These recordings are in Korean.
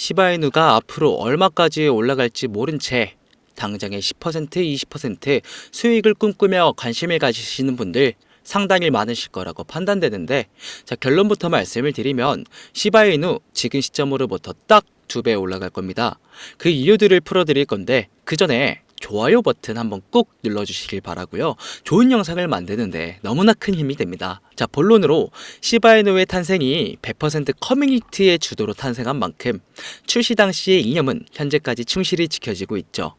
시바이누가 앞으로 얼마까지 올라갈지 모른 채 당장의 10% 20% 수익을 꿈꾸며 관심을 가지시는 분들 상당히 많으실 거라고 판단되는데 자 결론부터 말씀을 드리면 시바이누 지금 시점으로부터 딱 두 배 올라갈 겁니다. 그 이유들을 풀어드릴 건데 그 전에 좋아요 버튼 한번 꾹 눌러주시길 바라고요. 좋은 영상을 만드는데 너무나 큰 힘이 됩니다. 자 본론으로 시바이누의 탄생이 100% 커뮤니티의 주도로 탄생한 만큼 출시 당시의 이념은 현재까지 충실히 지켜지고 있죠.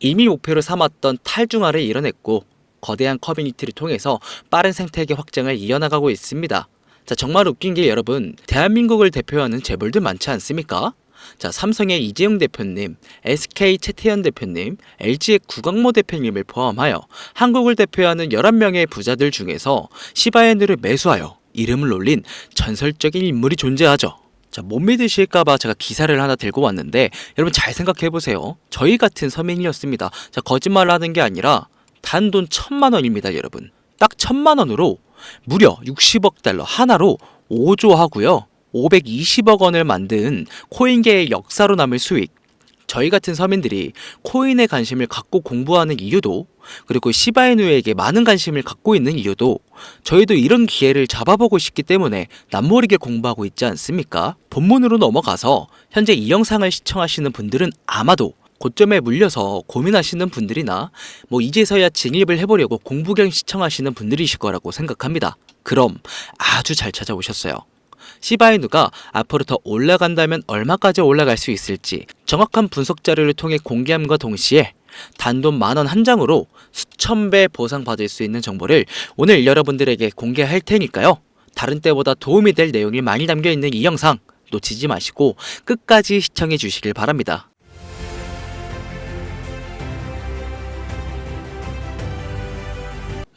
이미 목표로 삼았던 탈중화를 이뤄냈고 거대한 커뮤니티를 통해서 빠른 생태계 확장을 이어나가고 있습니다. 자 정말 웃긴 게 여러분 대한민국을 대표하는 재벌들 많지 않습니까? 자 삼성의 이재용 대표님, SK 최태현 대표님, LG의 구광모 대표님을 포함하여 한국을 대표하는 11명의 부자들 중에서 시바이누를 매수하여 이름을 올린 전설적인 인물이 존재하죠. 자, 못 믿으실까봐 제가 기사를 하나 들고 왔는데, 여러분 잘 생각해보세요. 저희 같은 서민이었습니다. 자, 거짓말 하는 게 아니라, 단돈 천만 원입니다, 여러분. 딱 천만 원으로 무려 60억 달러 하나로 5조 하고요. 520억 원을 만든 코인계의 역사로 남을 수익. 저희 같은 서민들이 코인에 관심을 갖고 공부하는 이유도 그리고 시바이누에게 많은 관심을 갖고 있는 이유도 저희도 이런 기회를 잡아보고 싶기 때문에 남모르게 공부하고 있지 않습니까? 본문으로 넘어가서 현재 이 영상을 시청하시는 분들은 아마도 고점에 물려서 고민하시는 분들이나 뭐 이제서야 진입을 해보려고 공부경 시청하시는 분들이실 거라고 생각합니다. 그럼 아주 잘 찾아오셨어요. 시바이누가 앞으로 더 올라간다면 얼마까지 올라갈 수 있을지 정확한 분석 자료를 통해 공개함과 동시에 단돈 만 원 한 장으로 수천 배 보상받을 수 있는 정보를 오늘 여러분들에게 공개할 테니까요. 다른 때보다 도움이 될 내용이 많이 담겨 있는 이 영상 놓치지 마시고 끝까지 시청해 주시길 바랍니다.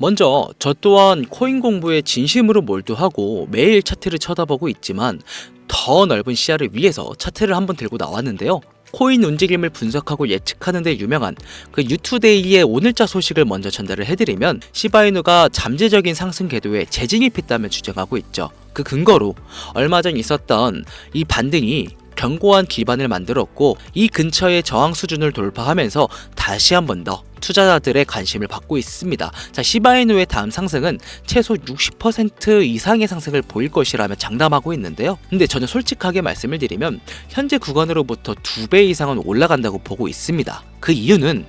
먼저 저 또한 코인 공부에 진심으로 몰두하고 매일 차트를 쳐다보고 있지만 더 넓은 시야를 위해서 차트를 한번 들고 나왔는데요. 코인 움직임을 분석하고 예측하는 데 유명한 그 유투데이의 오늘자 소식을 먼저 전달을 해드리면 시바이누가 잠재적인 상승 궤도에 재진입했다며 주장하고 있죠. 그 근거로 얼마 전 있었던 이 반등이 견고한 기반을 만들었고 이 근처의 저항 수준을 돌파하면서 다시 한 번 더 투자자들의 관심을 받고 있습니다. 자, 시바이누의 다음 상승은 최소 60% 이상의 상승을 보일 것이라며 장담하고 있는데요. 근데 저는 솔직하게 말씀을 드리면 현재 구간으로부터 두배 이상은 올라간다고 보고 있습니다. 그 이유는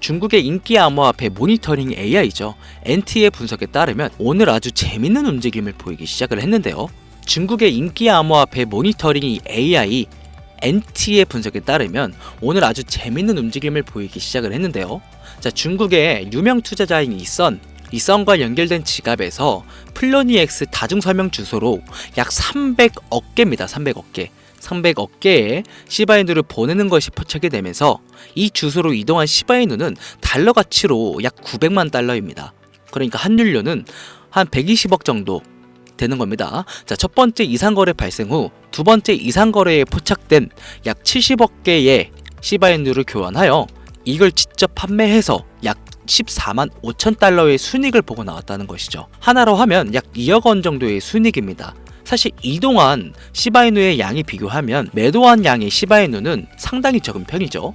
중국의 인기 암호화폐 모니터링 AI죠. NT의 분석에 따르면 오늘 아주 재밌는 움직임을 보이기 시작을 했는데요. 중국의 인기 암호화폐 모니터링 AI NT의 분석에 따르면 오늘 아주 재밌는 움직임을 보이기 시작을 했는데요. 자, 중국의 유명 투자자인 이선 이선과 연결된 지갑에서 플로니엑스 다중 서명 주소로 약 300억 개입니다. 300억 개. 300억 개의 시바이누를 보내는 것이 포착이 되면서 이 주소로 이동한 시바이누는 달러 가치로 약 900만 달러입니다. 그러니까 환율료는 한 120억 정도 되는 겁니다. 자, 첫 번째 이상 거래 발생 후 두 번째 이상 거래에 포착된 약 70억 개의 시바이누를 교환하여 이걸 직접 판매해서 약 14만 5천 달러의 순익을 보고 나왔다는 것이죠. 하나로 하면 약 2억 원 정도의 순익입니다. 사실 이동한 시바이누의 양이 비교하면 매도한 양의 시바이누는 상당히 적은 편이죠.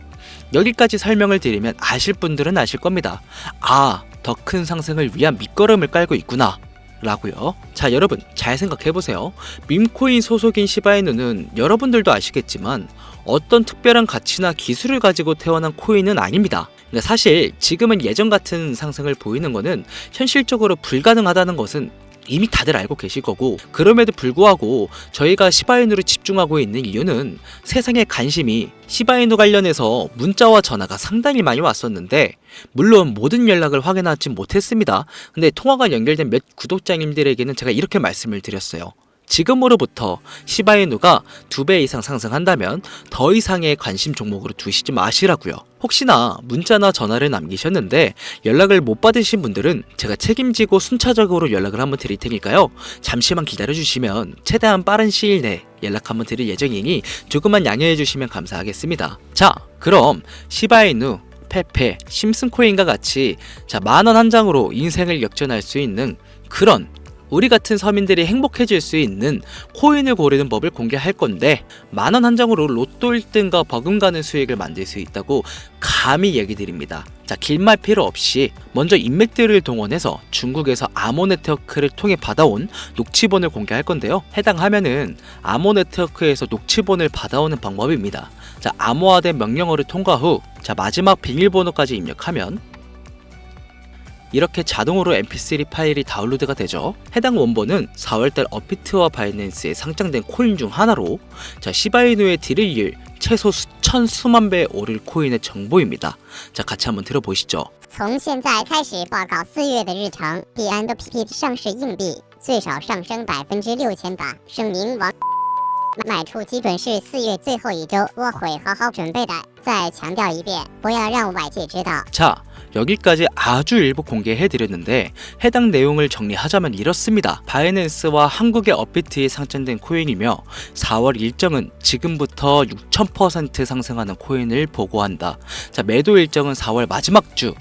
여기까지 설명을 드리면 아실 분들은 아실 겁니다. 아, 더 큰 상승을 위한 밑거름을 깔고 있구나. 라고요. 자, 여러분 잘 생각해 보세요. 밈코인 소속인 시바이누는 여러분들도 아시겠지만 어떤 특별한 가치나 기술을 가지고 태어난 코인은 아닙니다. 사실 지금은 예전 같은 상승을 보이는 것은 현실적으로 불가능하다는 것은 이미 다들 알고 계실 거고 그럼에도 불구하고 저희가 시바이누를 집중하고 있는 이유는 세상의 관심이 시바이누 관련해서 문자와 전화가 상당히 많이 왔었는데 물론 모든 연락을 확인하지 못했습니다. 근데 통화가 연결된 몇 구독자님들에게는 제가 이렇게 말씀을 드렸어요. 지금으로부터 시바이누가 두배 이상 상승한다면 더 이상의 관심 종목으로 두시지 마시라고요. 혹시나 문자나 전화를 남기셨는데 연락을 못 받으신 분들은 제가 책임지고 순차적으로 연락을 한번 드릴 테니까요. 잠시만 기다려 주시면 최대한 빠른 시일 내에 연락 한번 드릴 예정이니 조금만 양해해 주시면 감사하겠습니다. 자, 그럼 시바이누 페페, 심슨코인과 같이 자, 만 원 한 장으로 인생을 역전할 수 있는 그런 우리 같은 서민들이 행복해질 수 있는 코인을 고르는 법을 공개할 건데 만 원 한 장으로 로또 1등과 버금가는 수익을 만들 수 있다고 감히 얘기 드립니다. 자, 길말 필요 없이 먼저 인맥들을 동원해서 중국에서 아모 네트워크를 통해 받아온 녹취본을 공개할 건데요. 해당 화면은 아모 네트워크에서 녹취본을 받아오는 방법입니다. 자, 암호화된 명령어를 통과 후 자, 마지막 비밀번호까지 입력하면 이렇게 자동으로 mp3 파일이 다운로드가 되죠. 해당 원본은 4월달 어피트와 바이낸스에 상장된 코인 중 하나로 자 시바이누의 딜을 이을 최소 수천 수만 배 오를 코인의 정보입니다. 자 같이 한번 들어보시죠. 从现在开始报告四月的日程，币安的 PP 上市硬币最少上升百分之六千八。声明王卖出基准是四月最后一周，我会好好准备的。再强调一遍，不要让外界知道。 자 여기까지 아주 일부 공개해 드렸는데 해당 내용을 정리하자면 이렇습니다. 바이낸스와 한국의 업비트에 상장된 코인이며 4월 일정은 지금부터 6,000% 상승하는 코인을 보고한다. 자 매도 일정은 4월 마지막 주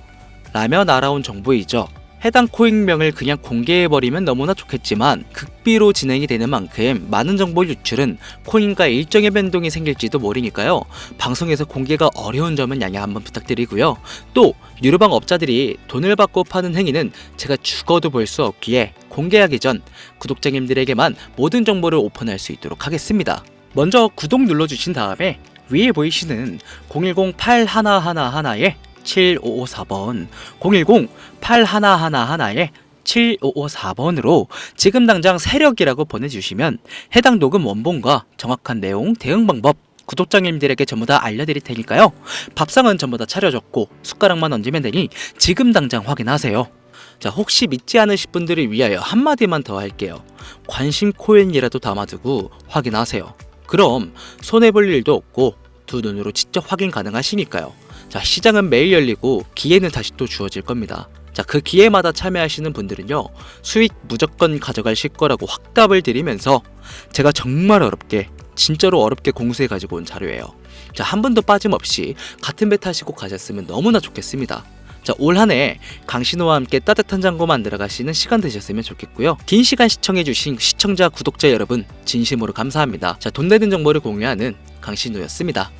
라며 날아온 정보이죠. 해당 코인명을 그냥 공개해버리면 너무나 좋겠지만 극비로 진행이 되는 만큼 많은 정보 유출은 코인과 일정의 변동이 생길지도 모르니까요. 방송에서 공개가 어려운 점은 양해 한번 부탁드리고요. 또 유료방 업자들이 돈을 받고 파는 행위는 제가 죽어도 볼 수 없기에 공개하기 전 구독자님들에게만 모든 정보를 오픈할 수 있도록 하겠습니다. 먼저 구독 눌러주신 다음에 위에 보이시는 010-8111에 7554번 010-8111에 7554번으로 지금 당장 세력이라고 보내주시면 해당 녹음 원본과 정확한 내용, 대응 방법 구독자님들에게 전부 다 알려드릴 테니까요. 밥상은 전부 다 차려졌고 숟가락만 얹으면 되니 지금 당장 확인하세요. 자 혹시 믿지 않으실 분들을 위하여 한마디만 더 할게요. 관심 코인이라도 담아두고 확인하세요. 그럼 손해볼 일도 없고 두 눈으로 직접 확인 가능하시니까요. 자 시장은 매일 열리고 기회는 다시 또 주어질 겁니다. 자 그 기회마다 참여하시는 분들은요 수익 무조건 가져가실 거라고 확답을 드리면서 제가 정말 어렵게 진짜로 어렵게 공수해 가지고 온 자료예요. 자 한 분도 빠짐없이 같은 배 타시고 가셨으면 너무나 좋겠습니다. 자, 올 한 해 강신호와 함께 따뜻한 장고 만들어 가시는 시간 되셨으면 좋겠고요. 긴 시간 시청해주신 시청자, 구독자 여러분, 진심으로 감사합니다. 자, 돈 되는 정보를 공유하는 강신호였습니다.